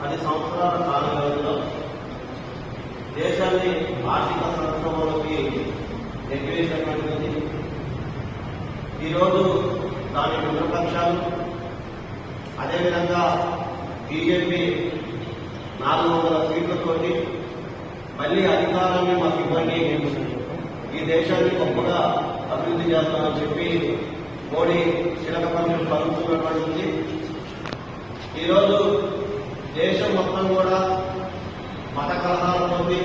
పది సంవత్సరాల కాల వ్యవధిలో దేశాన్ని ఆర్థిక సంక్షోభంలోకి నెట్టివేసినటువంటిది ఈరోజు దాని మిత్రపక్షాలు అదేవిధంగా బీజేపీ నాలుగు వందల సీట్లతోటి మళ్ళీ అధికారాన్ని మాకు ఇవ్వండి ఈ దేశాన్ని గొప్పగా అభివృద్ధి చేస్తామని చెప్పి మోడీ చిలక పనులు పలుకుతున్నటువంటి దేశం మొత్తం కూడా మత కలహాలతోటి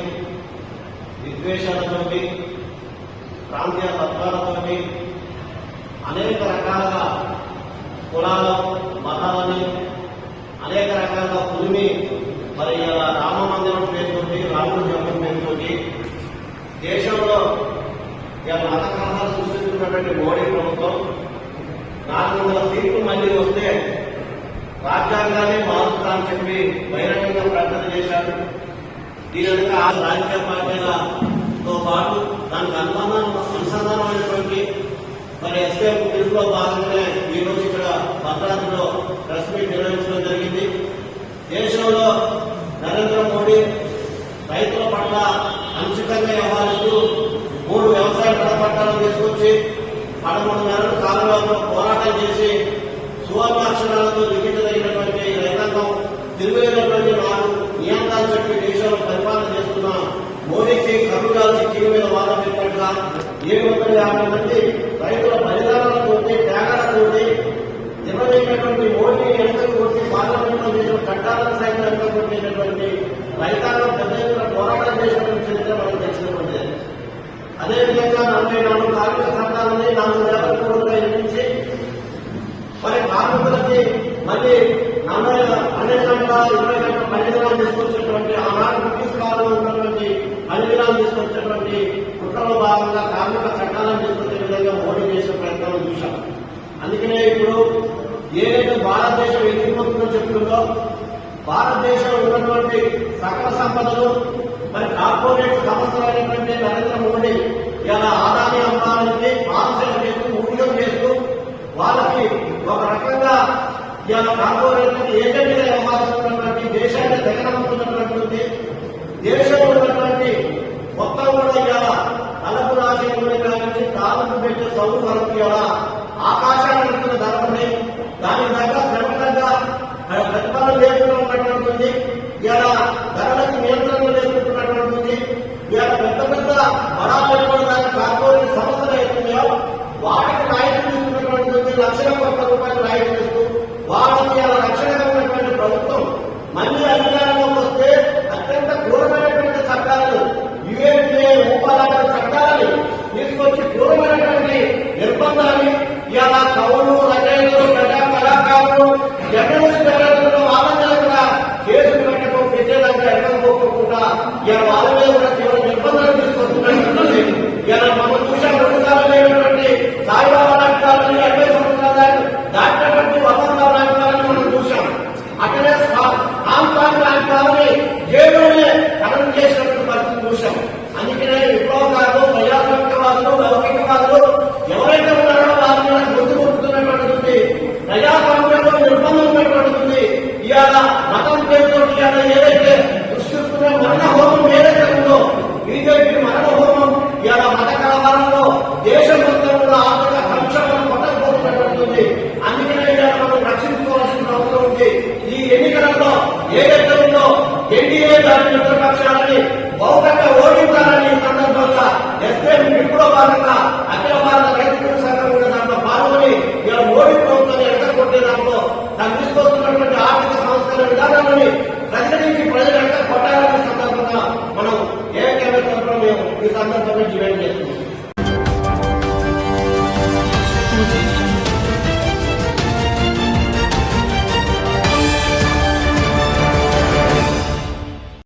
విద్వేషాలతోటి ప్రాంతీయ తత్వాలతోటి అనేక రకాలుగా కులాల మతాలని అనేక రకాలుగా పులిమి మరి ఇలా రామ మందిరం పేరుతోటి రాముడు జన్మం పేరుతోటి దేశంలో ఇలా మత కలహాలు సృష్టిస్తున్నటువంటి మోడీ ప్రభుత్వం నాలుగు వందల సీట్లు మళ్ళీ వస్తే రాజ్యాంగాన్ని మారుస్తామని చెప్పి బహిరంగంగా ప్రకటన చేశారు. దీని వెనుక ఆ రాజకీయ పార్టీలతో పాటు దానికి అనుసంధానం అనుసంధానమైనటువంటి మరి ఎస్కే పిలుపులో భాగంగానే ఈరోజు ఇక్కడ భద్రాద్రిలో ప్రెస్ మీట్ నిర్వహించడం జరిగింది. దేశంలో నరేంద్ర మోడీ రైతుల పట్ల అనుచితంగా వ్యవహరిస్తూ మూడు వ్యవసాయ పట్టాలను తీసుకొచ్చి పదమూడు నెలల కాలంలో పోరాటం చేసి సువర్ణ రైతాంగం తిరుగులేనటువంటి నాలుగు నియంత్రాలు చెప్పి దేశంలో పరిపాలన చేస్తున్న మోడీకి కరుగాల్సి కీలు మీద వాదం చెప్పినట్టుగా ఏడు వందల యాభై మంది రైతుల బలిదానాలతోటి త్యాగాలతోటి నిర్వహించినటువంటి మోడీని వెనుకకు కొట్టి పార్లమెంట్లో చేసిన చట్టాలను సైతం వెనుక కొట్టినటువంటి రైతాంగం పెద్ద ఎత్తున పోరాటం చేసినటువంటి చరిత్ర మనకు తెలిసినటువంటిది అదేవిధంగా నలభై నాలుగు కార్మిక చట్టాలని నాలుగు వేల కోట్లుగా నిర్మించి మరి కార్మికులకి మళ్ళీ నలభై పన్నెండు గంటల ఇరవై గంటల ఆనాడు బ్రిటిష్ కాలంలో ఉన్నటువంటి పని దినాలు కుట్రలో భాగంగా కార్మిక చట్టాలను తీసుకొచ్చే విధంగా మోడీ చేసిన ప్రయత్నాలు చూశాం. అందుకనే ఇప్పుడు ఏదైతే భారతదేశం ఎదిగిపోతుందో చెప్తుందో భారతదేశంలో ఉన్నటువంటి సకల సంపదలు మరి కార్పొరేట్ సంస్థలైనటువంటి నరేంద్ర మోడీ ఇలా ఇవాళ కార్పొరేట్లకు ఏజెంట్గా వ్యవహరిస్తున్నటువంటి దేశాన్ని దగ్గరవుతున్నటువంటి దేశంలో ఉన్నటువంటి మొత్తం కూడా ఇవాళ తలకు రాసే నుంచి తాళకు పెట్టే సౌరు వరకు ఇవాళ ఆకాశాన్ని వెళ్తున్న ధరపడి దానికి తగ్గ శ్రమ తగ్గ ప్రతిఫలం లేకుండా ఉన్నటువంటి ఇవాళ ధరలకు నియంత్రణ లేకుంటున్నటువంటి ఇవాళ పెద్ద పెద్ద బడా కవులు రచయితలు ప్రజా కళాకారులు జర్నలిస్ట్